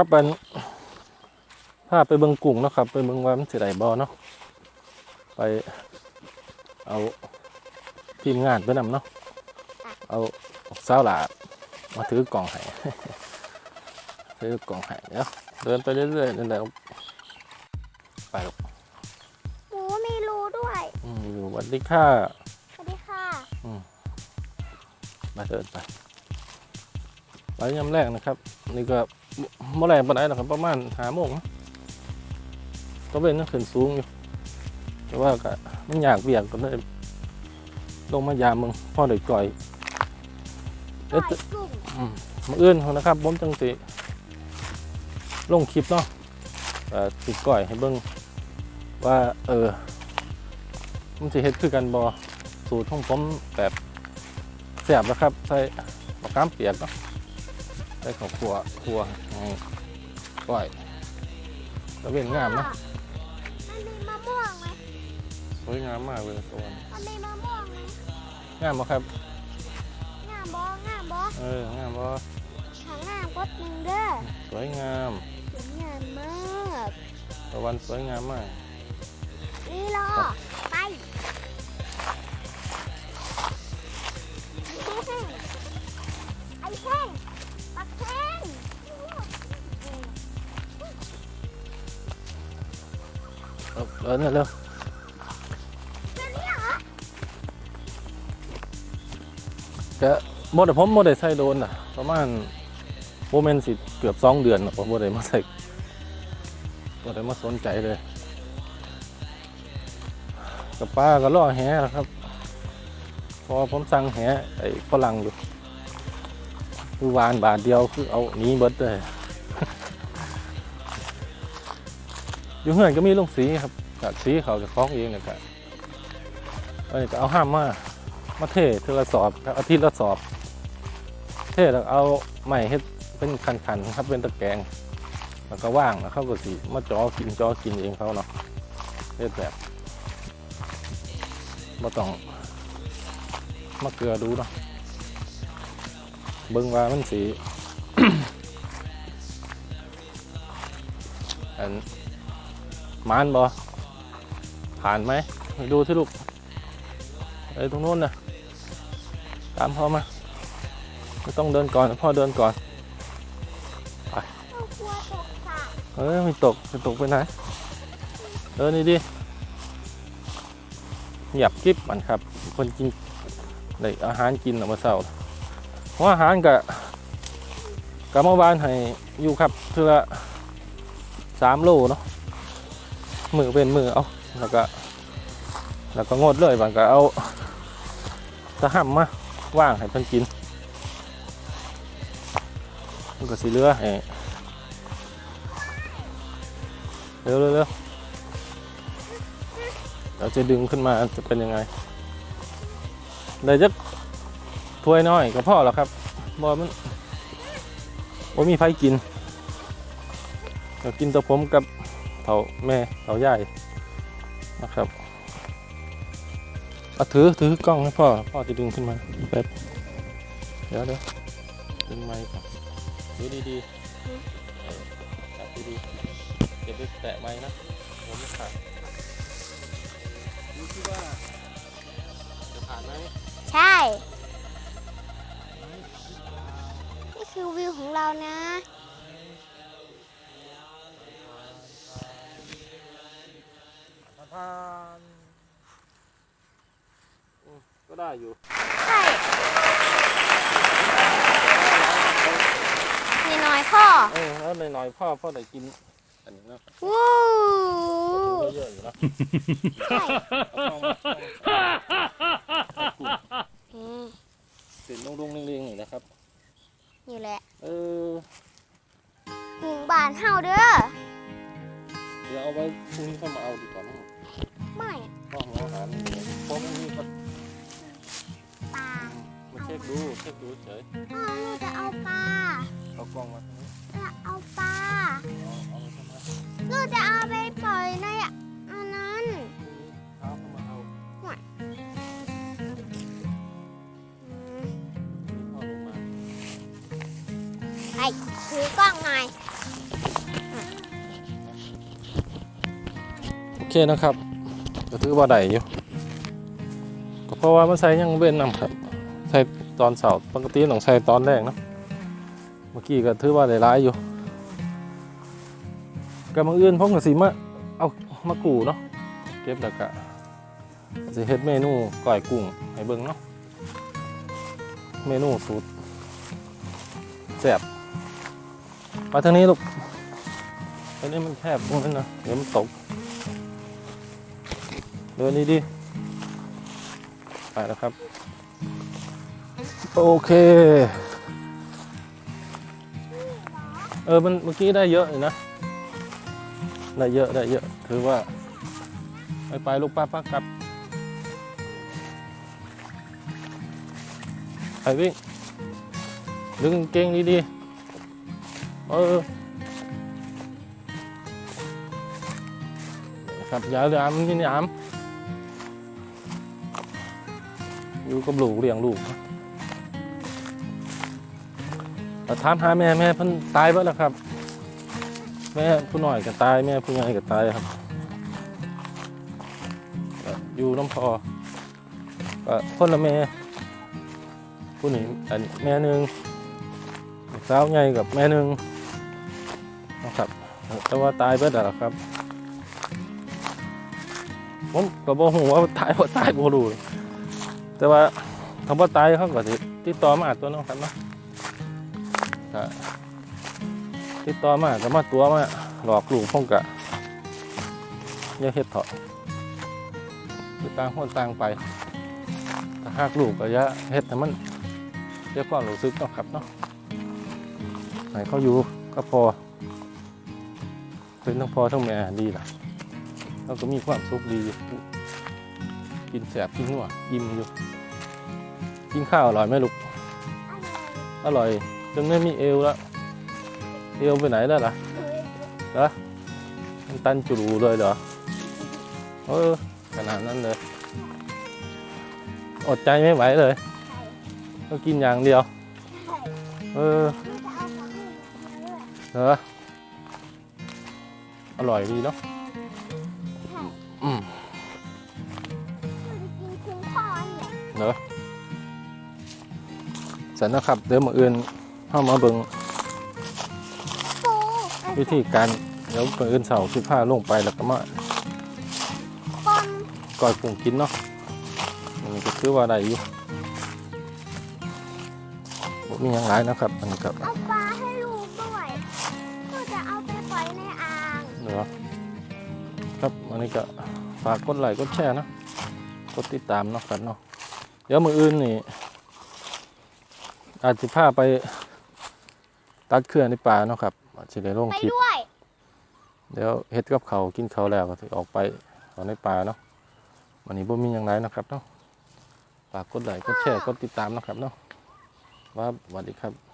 ครับเป็นพาไปเบิงกุ้งเนาะครับ ไปเบิงว่ามันสิได้บ่เนาะไปเอาทีมงานไปนำเนาะเอาสาวหลามาถือกล่องให้ถือกล่องให้เดี๋ยวเดินไปเรื่อยๆนั่นแหละไปลูกหมูมีรูด้วยอืมอยู่วันที่ค่าสวัสดีค่ะมาเดินไปไปยามแรกนะครับ นี่ก็ เมื่อไรปานไหนหรอกครับประมาณหาโมงนะก็เป็นนักขึ้นสูงอยู่ แต่ว่าก็มันอยากเบียกก็เลยลงมายามมึงพ่อเด็กก่อยปล่เอ๊ะอยกุ้งอืมมาอื่นเขานะครับผมจังสิลงคลิปเนาะเอ่อติดก่อยให้เบิ่งว่า เออมันสิเฮ็ดคือกันบอสูตรของผมแบบแซ่บนะครับ ใส่มะขามเปียกเนาะ ใส่ข้าวคั่วคั่วให้ก่อยตะเวนงามนะมันมีมะม่วงไหมสวยงามมากเลยตัวนี้มันมีมะม่วงไหมงามบ่ครับ งามบองามบอเออ งามบ่หางามก็หนึ่งเด้อ สวยงาม สวยงามมากตะวันสวยงามมาก นี่รอไปไอ้แท่งปัก แท่งเอาเดินเร็วเดี๋ยวนี้เหรอก็บ่ได้ผมบ่ได้ใส่โดนน่ะ ประมาณโมเมนต์สิเกือบสองเดือนน่ะผมบ่ได้มาใส่บ่ได้มาสนใจเลยกับป้าก็ล่อแหแล้วครับ พอผมสั่งแหไอ้ฝรั่งอยู่ คือวานบาทเดียวคือเอาหนี้เบิดเลยอยู่เฮือนก็มีลงสีครับกับสีเขาจะคล้องเองนะครับเอ้ยก็เอาห้ามมามาเทเทอละสอบครับอาทิตย์ละสอบ เทแล้วเอาไม้เฮ็ดเป็นคันๆครับเป็นตะแกรงแล้วก็ว่างแล้วเขาก็สิมาจอกินจอกินเองเขาเนาะเฮ็ดแบบบ่ต้องมาเกลือดูเนาะ เบิ่งว่ามันสีอันมานบ่ผ่านไหมดูที่ลูกไอ้ตรงนู้นนะตามพ่อมาไม่ต้องเดินก่อนพ่อเดินก่อนเอากลัวตกสระเอ้ยไม่ตกจะตกไปไหนเดินนี่ดิเงียบกริบมันครับคนกินได้อาหารกินออกมาเศร้า เพราอาหารกะกะเมื่อวานให้อยู่ครับเทือสามโลเนาะมือเป็นมือเอาแล้วก็แล้วก็งดเลยบางก็เอาตะห่ำมาว่างให้เพิ่นกินมันก็สิเหลือให้เร็วเร็วเร็วเดี๋ยวจะดึงขึ้นมาจะเป็นยังไงได้จัก ถ้วยน้อยก็พอแล้วครับบอมันบ่มีไฟกินเดี๋ยวกินตัวผมกับเถาแม่เถาใหญ่นะครับเอาถือถือกล้องให้พ่อพ่อจะดึงขึ้นมาแป๊บเดี๋ยวเดี๋ยวดึงไม้ก่อนดูดีๆเออจับดีๆอย่าไปแตะไม้นะผมไม่ขาดดูที่ว่าจะผ่านไหมใช่ ของเรานะผ่านอืมก็ได้อยู่ ใช่นี่น้อยพ่อ เออแล้วหน่อยๆพ่อพ่อได้กิน อันนี้เนาะวู้เยอะๆอยู่นะใช่เอาเข้ามาเอาเข้ามาอืมเป็นลุงๆลิงๆนี่นะครับ นี่แหละเออหมู่บ้านเฮาเด้อเดี๋ยวเอาไว้พรุ่งนี้ค่อยมาเอาดีกว่ามั้งไม่ห้องอาหารเพราะมันมีก็ปลามาเช็คดูเช็คดูเฉยพ่อเราจะเอาปลาเอากล้องมาตรงนี้ ถือกล้องหน่อยโอเคนะครับก็ถือว่าได้อยู่ก็เพราะว่ามันใส่ยังเว้นนำครับใส่ตอนเสาร์ปกติต้องใส่ตอนแรกนะเมื่อกี้ก็ถือว่าได้ร้ายอยู่ก็บังเอื้อนพมกับสีมะเอามากูเนาะเก็บแล้กะสิเฮ็ดเมนูก่อยกุ้งให้เบิ่งเนาะเมนูสูตรแซ่บ มาทางนี้ลูกตอนนี้มันแคบตรงนั้นนะเดี๋ยวมันตก เดินดีๆไปแล้วครับ โอเค เออมันเมื่อกี้ได้เยอะเลยนะ ได้เยอะได้เยอะ ถือว่า ไปไปลูกป้าป้ากลับ ไปวิ่งดึงกางเกงดีๆ เออครับย่าหยามนี่หยามอยู่กับลูกเลี้ยงลูกแต่ถามหาแม่แม่พิ่นตายไปแล้วครับ แม่ผู้หน้อยก็ตายแม่ผู้ใหญ่ก็ตายครับอยู่น้ำพอก็คนละแม่ผู้หนี้อันแม่หนึ่งสาวใหญ่กับแม่หนึ่ง นะครับ แต่ว่าตายไปแล้วล่ะครับผมก็บอกหูว่าตายว่าตายบ่รู้แต่ว่าคำว่าตายเขาก็สิติดต่อมาตัวน้องครับเนาะก็ติดต่อมาก็มาตัวมาหลอกลูกผมกะอย่าเฮ็ดเถอะคือต่างคนต่างไปถ้าหากลูกก็ย่าเฮ็ดให้มันเรียกความรู้สึกเนาะครับเนาะให้เขาอยู่ก็พอ เป็นทั้งพ่อทั้งแม่ดีล่ะเราก็มีความสุขดี กินแสบกินหัวอิ่มอยู่ กินข้าวอร่อยไหมลูก อร่อยจนไม่มีเอวแล้ว เอวไปไหนแล้วล่ะเหรอมันตันจุรูเลยเหรอ เออขนาดนั้นเลย อดใจไม่ไหวเลย ก็กินอย่างเดียว เออเหรอ อร่อยดีเนาะอืมเนอะเสร็จนะครับ เดี๋ยวมาอื่นเข้ามาเบิงวิธีการเดี๋ยวมาอื่นเสาร์สิบห้าลงไปแล้วก็มาก่อยปุ่งกินเนาะอันนี้ก็คือว่าได้อยู่บ่มีอย่างไรนะครับอันนี้ครับ นาะครับอันนี้ก็ฝากกดไลค์กดแชร์นะกดติดตามเนาะกันเนาะเดี๋ยวมืออื่นนี่ อาจจะพาไปตัดเครื่องในป่าเนาะครับอาจจะได้ลงไปคลิป ด้วยเดี๋ยวเฮ็ดกับเขาวกินเขาวแล้วก็สิออกไปเอาในป่าเนาะวันนี้บ่มีอย่างไรนะครับเนาะฝากกดไลค์กดแชร์กดติดตามนะครับเนาะว่าสวัสดีครับ